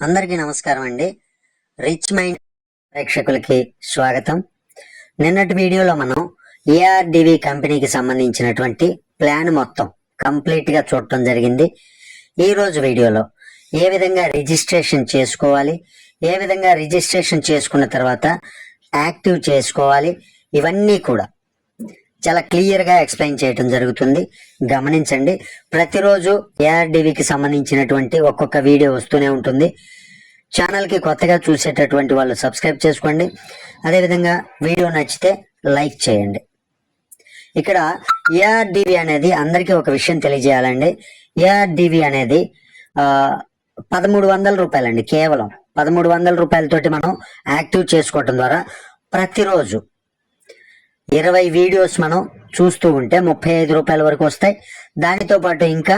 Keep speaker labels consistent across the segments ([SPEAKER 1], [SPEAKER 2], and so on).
[SPEAKER 1] అందరికీ నమస్కారం అండి. రిచ్ మైండ్ ప్రేక్షకులకి స్వాగతం. నిన్నటి వీడియోలో మనం ఏఆర్డివి కంపెనీకి సంబంధించినటువంటి ప్లాన్ మొత్తం కంప్లీట్గా చూడటం జరిగింది. ఈరోజు వీడియోలో ఏ విధంగా రిజిస్ట్రేషన్ చేసుకోవాలి ఏ విధంగా రిజిస్ట్రేషన్ చేసుకున్న తర్వాత యాక్టివ్ చేసుకోవాలి ఇవన్నీ కూడా చాలా క్లియర్గా ఎక్స్ప్లెయిన్ చేయడం జరుగుతుంది. గమనించండి ప్రతిరోజు ఏఆర్డివికి సంబంధించినటువంటి ఒక్కొక్క వీడియో వస్తూనే ఉంటుంది. ఛానల్కి కొత్తగా చూసేటటువంటి వాళ్ళు సబ్స్క్రైబ్ చేసుకోండి. అదేవిధంగా వీడియో నచ్చితే లైక్ చేయండి. ఇక్కడ ఏఆర్డివి అనేది అందరికీ ఒక విషయం తెలియజేయాలండి. ఏఆర్డివి అనేది పదమూడు వందల రూపాయలండి కేవలం. పదమూడు వందల రూపాయలతోటి మనం యాక్టివ్ చేసుకోవటం ద్వారా ప్రతిరోజు ఇరవై వీడియోస్ మనం చూస్తూ ఉంటే ముప్పై ఐదు రూపాయల వరకు వస్తాయి. దానితో పాటు ఇంకా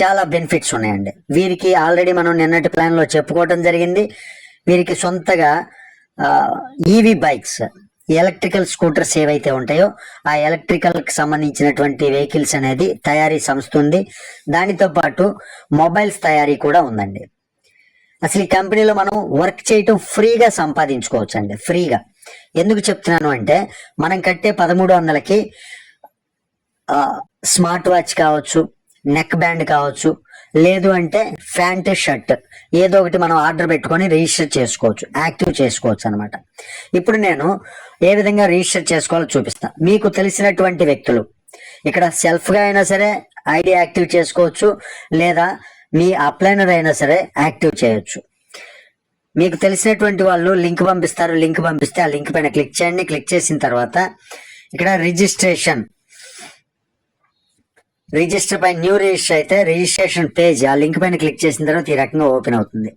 [SPEAKER 1] చాలా బెనిఫిట్స్ ఉన్నాయండి. వీరికి ఆల్రెడీ మనం నిన్నటి ప్లాన్లో చెప్పుకోవటం చెప్పుకోవడం జరిగింది. వీరికి సొంతగా ఈవీ బైక్స్ ఎలక్ట్రికల్ స్కూటర్స్ ఏవైతే ఉంటాయో ఆ ఎలక్ట్రికల్కి సంబంధించినటువంటి వెహికల్స్ అనేది తయారీ సంస్థ ఉంది. దానితో పాటు మొబైల్స్ తయారీ కూడా ఉందండి. అసలు ఈ కంపెనీలో మనం వర్క్ చేయటం ఫ్రీగా సంపాదించుకోవచ్చు అండి ఫ్రీగా ఎందుకు చెప్తున్నాను అంటే మనం కట్టే పదమూడు వందలకి స్మార్ట్ వాచ్ కావచ్చు నెక్ బ్యాండ్ కావచ్చు లేదు అంటే ఫ్యాంట్ షర్ట్ ఏదో ఒకటి మనం ఆర్డర్ పెట్టుకొని రిజిస్టర్ చేసుకోవచ్చు యాక్టివ్ చేసుకోవచ్చు అనమాట ఇప్పుడు నేను ఏ విధంగా రిజిస్టర్ చేసుకోవాలో చూపిస్తా. మీకు తెలిసినటువంటి వ్యక్తులు ఇక్కడ సెల్ఫ్గా అయినా సరే ఐడి యాక్టివ్ చేసుకోవచ్చు లేదా మీ అప్లైనర్ అయినా సరే యాక్టివ్ చేయొచ్చు. మీకు తెలిసినటువంటి వాళ్ళు లింక్ పంపిస్తారు లింక్ పంపిస్తే ఆ లింక్ పైన క్లిక్ చేయండి. క్లిక్ చేసిన తర్వాత ఇక్కడ రిజిస్ట్రేషన్. రిజిస్టర్ పైన న్యూ రిజిస్టర్ అయితే రిజిస్ట్రేషన్ పేజ్ ఆ లింక్ పైన క్లిక్ చేసిన తర్వాత ఈ రకంగా ఓపెన్ అవుతుంది.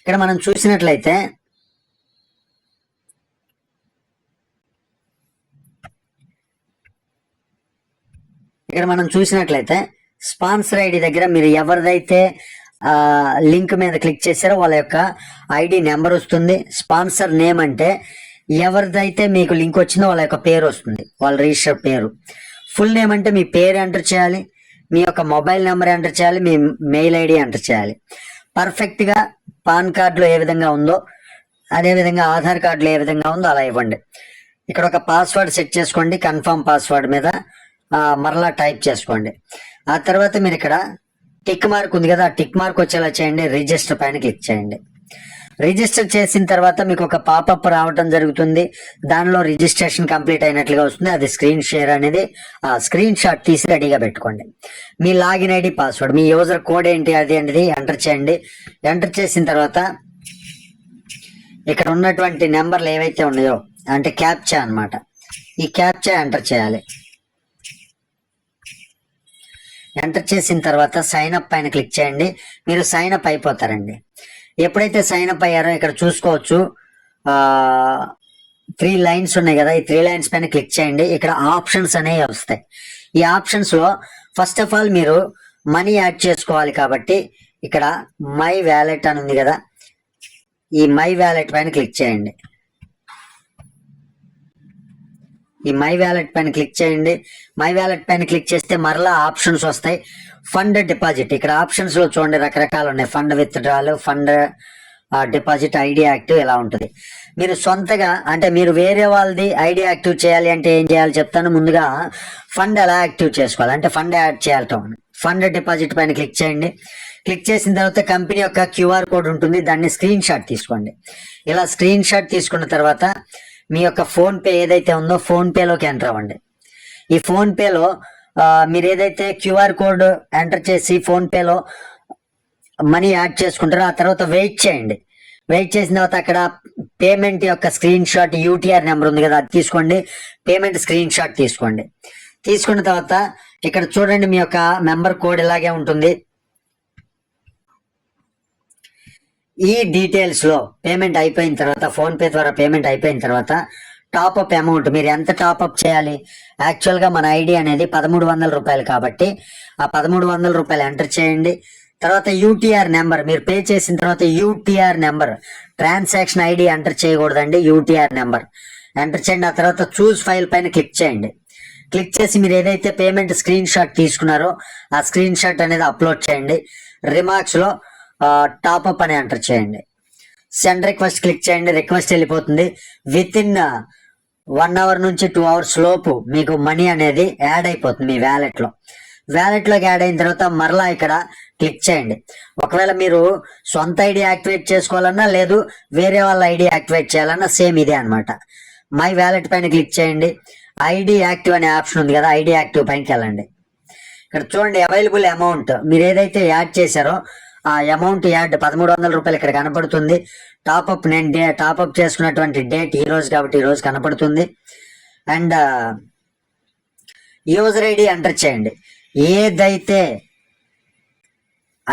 [SPEAKER 1] ఇక్కడ మనం చూసినట్లయితే ఇక్కడ మనం చూసినట్లయితే స్పాన్సర్ ఐడి దగ్గర మీరు ఎవరిదైతే లింక్ మీద క్లిక్ చేశారో వాళ్ళ యొక్క ఐడి నెంబర్ వస్తుంది. స్పాన్సర్ నేమ్ అంటే ఎవరిదైతే మీకు లింక్ వచ్చిందో వాళ్ళ యొక్క పేరు వస్తుంది. వాళ్ళ రిజిస్టర్ పేరు. ఫుల్ నేమ్ అంటే మీ పేరు ఎంటర్ చేయాలి. మీ యొక్క మొబైల్ నెంబర్ ఎంటర్ చేయాలి. మీ మెయిల్ ఐడి ఎంటర్ చేయాలి. పర్ఫెక్ట్గా పాన్ కార్డులో ఏ విధంగా ఉందో అదే విధంగా ఆధార్ కార్డులో ఏ విధంగా ఉందో అలా ఇవ్వండి. ఇక్కడ ఒక పాస్వర్డ్ సెట్ చేసుకోండి. కన్ఫర్మ్ పాస్వర్డ్ మీద మరలా టైప్ చేసుకోండి. ఆ తర్వాత మీరు ఇక్కడ టిక్ మార్క్ ఉంది కదా టిక్ మార్క్ వచ్చేలా చేయండి రిజిస్టర్ పైన క్లిక్ చేయండి. రిజిస్టర్ చేసిన తర్వాత మీకు ఒక పాపప్ రావటం జరుగుతుంది. దానిలో రిజిస్ట్రేషన్ కంప్లీట్ అయినట్లుగా వస్తుంది. అది స్క్రీన్ షేర్ అనేది ఆ స్క్రీన్ షాట్ తీసి రెడీగా పెట్టుకోండి. మీ లాగిన్ ఐడి పాస్వర్డ్ మీ యూజర్ కోడ్ ఏంటి అది అనేది ఎంటర్ చేయండి. ఎంటర్ చేసిన తర్వాత ఇక్కడ ఉన్నటువంటి నెంబర్లు ఏవైతే ఉన్నాయో అంటే క్యాప్చా అన్నమాట. ఈ క్యాప్చా ఎంటర్ చేయాలి. ఎంటర్ చేసిన తర్వాత సైన్ అప్ పైన క్లిక్ చేయండి. మీరు సైన్ అప్ అయిపోతారండి. ఎప్పుడైతే సైన్ అప్ అయ్యారో ఇక్కడ చూసుకోవచ్చు త్రీ లైన్స్ ఉన్నాయి కదా. ఈ త్రీ లైన్స్ పైన క్లిక్ చేయండి. ఇక్కడ ఆప్షన్స్ అనేవి వస్తాయి. ఈ ఆప్షన్స్లో ఫస్ట్ ఆఫ్ ఆల్ మీరు మనీ యాడ్ చేసుకోవాలి కాబట్టి ఇక్కడ మై వ్యాలెట్ అని ఉంది కదా. ఈ మై వ్యాలెట్ పైన క్లిక్ చేయండి. ఈ మై వ్యాలెట్ పైన క్లిక్ చేయండి. మై వ్యాలెట్ పైన క్లిక్ చేస్తే మరలా ఆప్షన్స్ వస్తాయి. Fund deposit. ఇక్కడ ఆప్షన్స్లో చూడండి రకరకాలు ఉన్నాయి. ఫండ్ విత్ డ్రాలు ఫండ్ డిపాజిట్ ఐడి యాక్టివ్ ఇలా ఉంటుంది. మీరు సొంతగా అంటే మీరు వేరే వాళ్ళది ఐడి యాక్టివ్ చేయాలి అంటే ఏం చేయాలి చెప్తాను. ముందుగా ఫండ్ ఎలా యాక్టివ్ చేసుకోవాలి? అంటే ఫండ్ యాడ్ చేయాలటం ఫండ్ డిపాజిట్ పైన క్లిక్ చేయండి. క్లిక్ చేసిన తర్వాత కంపెనీ యొక్క క్యూఆర్ కోడ్ ఉంటుంది. దాన్ని స్క్రీన్ షాట్ తీసుకోండి. ఇలా స్క్రీన్ షాట్ తీసుకున్న తర్వాత మీ యొక్క ఫోన్ పే ఏదైతే ఉందో ఫోన్ పేలోకి ఎంటర్ అవ్వండి. ఈ ఫోన్ పేలో మీరు ఏదైతే క్యూఆర్ కోడ్ ఎంటర్ చేసి ఫోన్ పేలో మనీ యాడ్ చేసుకుంటారో ఆ తర్వాత వెయిట్ చేయండి. వెయిట్ చేసిన తర్వాత అక్కడ పేమెంట్ యొక్క స్క్రీన్ షాట్ యూటీఆర్ నెంబర్ ఉంది కదా అది తీసుకోండి. పేమెంట్ స్క్రీన్ షాట్ తీసుకోండి. తీసుకున్న తర్వాత ఇక్కడ చూడండి మీ యొక్క మెంబర్ కోడ్ ఇలాగే ఉంటుంది. ఈ డీటెయిల్స్లో పేమెంట్ అయిపోయిన తర్వాత ఫోన్ పే ద్వారా పేమెంట్ అయిపోయిన తర్వాత టాప్ అప్ అమౌంట్ మీరు ఎంత టాప్ అప్ చేయాలి? యాక్చువల్గా మన ఐడి అనేది పదమూడు వందల రూపాయలు కాబట్టి ఆ పదమూడు వందల రూపాయలు ఎంటర్ చేయండి. తర్వాత యూటీఆర్ నెంబర్ మీరు పే చేసిన తర్వాత UTR number transaction ID enter చేయకూడదండి యూటీఆర్ నెంబర్ ఎంటర్ చేయండి. ఆ తర్వాత చూస్ ఫైల్ పైన క్లిక్ చేయండి. క్లిక్ చేసి మీరు ఏదైతే పేమెంట్ స్క్రీన్ షాట్ తీసుకున్నారో ఆ స్క్రీన్ షాట్ అనేది అప్లోడ్ చేయండి. రిమార్క్స్లో టాప్అప్ అని ఎంటర్ చేయండి. సెండ్ రిక్వెస్ట్ క్లిక్ చేయండి. రిక్వెస్ట్ వెళ్ళిపోతుంది. విత్ ఇన్ వన్ అవర్ నుంచి టూ అవర్స్ లోపు మీకు మనీ అనేది యాడ్ అయిపోతుంది మీ వ్యాలెట్లో వ్యాలెట్లోకి యాడ్ అయిన తర్వాత మరలా ఇక్కడ క్లిక్ చేయండి. ఒకవేళ మీరు సొంత ఐడి యాక్టివేట్ చేసుకోవాలన్నా లేదు వేరే వాళ్ళ ఐడి యాక్టివేట్ చేయాలన్నా సేమ్ ఇదే అన్నమాట. మై వ్యాలెట్ పైన క్లిక్ చేయండి. ఐడి యాక్టివ్ అనే ఆప్షన్ ఉంది కదా ఐడి యాక్టివ్ పైనకి వెళ్ళండి. ఇక్కడ చూడండి అవైలబుల్ అమౌంట్ మీరు ఏదైతే యాడ్ చేశారో ఆ అమౌంట్ యాడ్ పదమూడు వందల రూపాయలు ఇక్కడ కనపడుతుంది. టాప్అప్ నేను డే టాప్అప్ చేసుకున్నటువంటి డేట్ ఈ రోజు కాబట్టి ఈ రోజు కనపడుతుంది. అండ్ యూజర్ ఐడి ఎంటర్ చేయండి. ఏదైతే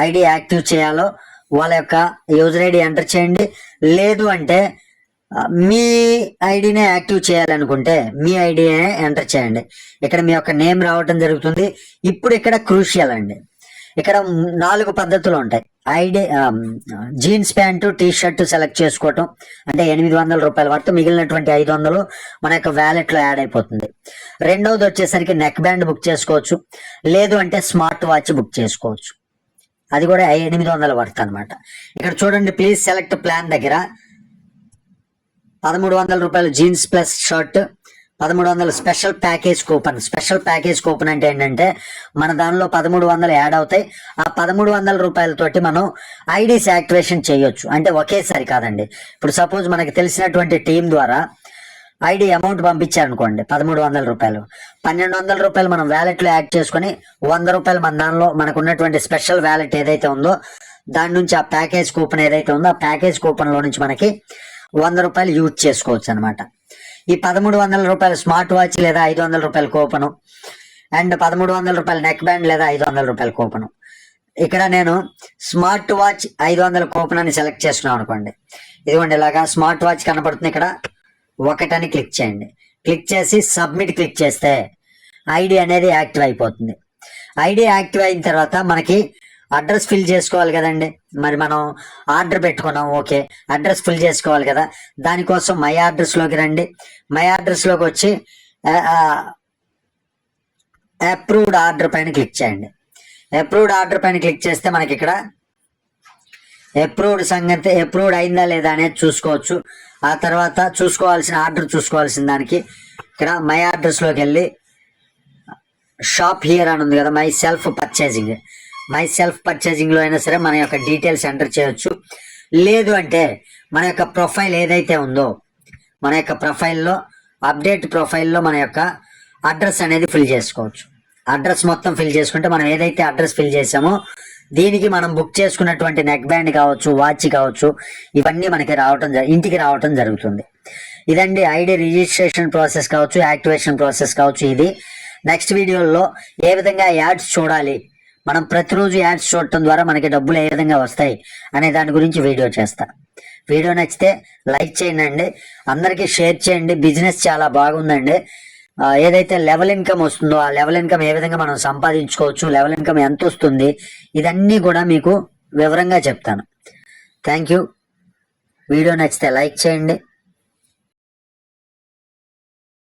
[SPEAKER 1] ఐడి యాక్టివ్ చేయాలో వాళ్ళ యొక్క యూజర్ ఐడి ఎంటర్ చేయండి. లేదు అంటే మీ ఐడినే యాక్టివ్ చేయాలనుకుంటే మీ ఐడినే ఎంటర్ చేయండి. ఇక్కడ మీ యొక్క నేమ్ రావటం జరుగుతుంది. ఇప్పుడు ఇక్కడ క్రూషియల్ అండి. ఇక్కడ నాలుగు పద్ధతులు ఉంటాయి ID jeans pant T shirt select చేసుకోవటం అంటే ఎనిమిది వందల రూపాయల వరకు మిగిలినటువంటి ఐదు వందలు మన యొక్క వ్యాలెట్లో యాడ్ అయిపోతుంది. రెండవది వచ్చేసరికి నెక్ బ్యాండ్ బుక్ చేసుకోవచ్చు. లేదు అంటే స్మార్ట్ వాచ్ బుక్ చేసుకోవచ్చు. అది కూడా ఎనిమిది వందల వర్త్ అనమాట ఇక్కడ చూడండి ప్లీజ్ సెలెక్ట్ ప్లాన్ దగ్గర. పదమూడు వందల రూపాయలు జీన్స్ ప్లస్ షర్ట్ పదమూడు వందల special package coupon. Special package coupon అంటే ఏంటంటే మన దానిలో పదమూడు వందలు యాడ్ అవుతాయి. ఆ పదమూడు వందల రూపాయలతోటి మనం ఐడీస్ యాక్టివేషన్ చేయొచ్చు. అంటే ఒకేసారి కాదండి. ఇప్పుడు సపోజ్ మనకి తెలిసినటువంటి టీం ద్వారా ఐడి అమౌంట్ పంపించారనుకోండి పదమూడు వందల రూపాయలు. పన్నెండు వందల రూపాయలు మనం వ్యాలెట్లో యాడ్ చేసుకుని వంద రూపాయలు మన దానిలో మనకు ఉన్నటువంటి స్పెషల్ వ్యాలెట్ ఏదైతే ఉందో దాని నుంచి ఆ ప్యాకేజ్ కూపన్ ఏదైతే ఉందో ఆ ప్యాకేజ్ కూపన్లో నుంచి మనకి వంద రూపాయలు యూజ్ చేసుకోవచ్చు అనమాట ఈ పదమూడు వందల రూపాయల స్మార్ట్ వాచ్ లేదా ఐదు వందల రూపాయల కూపను అండ్ పదమూడు వందల రూపాయల నెక్ బ్యాండ్ లేదా ఐదు వందల రూపాయల కూపను. ఇక్కడ నేను స్మార్ట్ వాచ్ ఐదు వందల కూపన్ అని సెలెక్ట్ చేస్తున్నాను అనుకోండి. ఇదిగోండి ఇలాగా స్మార్ట్ వాచ్ కనపడుతుంది ఇక్కడ. ఒకటని క్లిక్ చేయండి. క్లిక్ చేసి సబ్మిట్ క్లిక్ చేస్తే ఐడి అనేది యాక్టివ్ అయిపోతుంది. ఐడి యాక్టివ్ అయిన తర్వాత మనకి అడ్రస్ ఫిల్ చేసుకోవాలి కదండి. మరి మనం ఆర్డర్ పెట్టుకున్నాం ఓకే. అడ్రస్ ఫిల్ చేసుకోవాలి కదా. దానికోసం మై అడ్రస్లోకి రండి. మై అడ్రస్లోకి వచ్చి అప్రూవ్డ్ ఆర్డర్ పైన క్లిక్ చేయండి. అప్రూవ్డ్ ఆర్డర్ పైన క్లిక్ చేస్తే మనకి ఇక్కడ అప్రూవ్డ్ సంగతి అప్రూవ్డ్ అయిందా లేదా అనేది చూసుకోవచ్చు. ఆ తర్వాత చూసుకోవాల్సిన ఆర్డర్ చూసుకోవాల్సిన దానికి ఇక్కడ మై అడ్రస్లోకి వెళ్ళి షాప్ హియర్ అని ఉంది కదా my self purchasing my self పర్చేజింగ్లో అయినా సరే మన యొక్క డీటెయిల్స్ ఎంటర్ చేయొచ్చు. లేదు అంటే మన యొక్క ప్రొఫైల్ ఏదైతే ఉందో మన యొక్క ప్రొఫైల్లో అప్డేట్ ప్రొఫైల్లో మన యొక్క అడ్రస్ అనేది ఫిల్ చేసుకోవచ్చు. అడ్రస్ మొత్తం ఫిల్ చేసుకుంటే మనం ఏదైతే అడ్రస్ ఫిల్ చేసామో దీనికి మనం బుక్ చేసుకున్నటువంటి నెక్ బ్యాండ్ కావచ్చు వాచ్ కావచ్చు ఇవన్నీ మనకి రావటం ఇంటికి రావటం జరుగుతుంది. ఇదండి ఐడి రిజిస్ట్రేషన్ ప్రాసెస్ కావచ్చు యాక్టివేషన్ ప్రాసెస్ కావచ్చు ఇది. నెక్స్ట్ వీడియోలో ఏ విధంగా యాడ్స్ చూడాలి మనం ప్రతిరోజు యాడ్స్ చూడటం ద్వారా మనకి డబ్బులు ఏ విధంగా వస్తాయి అనే దాని గురించి వీడియో చేస్తా. వీడియో నచ్చితే లైక్ చేయండి అందరికీ షేర్ చేయండి. బిజినెస్ చాలా బాగుందండి. ఏదైతే లెవెల్ ఇన్కమ్ వస్తుందో ఆ లెవెల్ ఇన్కమ్ ఏ విధంగా మనం సంపాదించుకోవచ్చు లెవెల్ ఇన్కమ్ ఎంత వస్తుంది ఇదన్నీ కూడా మీకు వివరంగా చెప్తాను. Thank you. వీడియో నచ్చితే లైక్ చేయండి.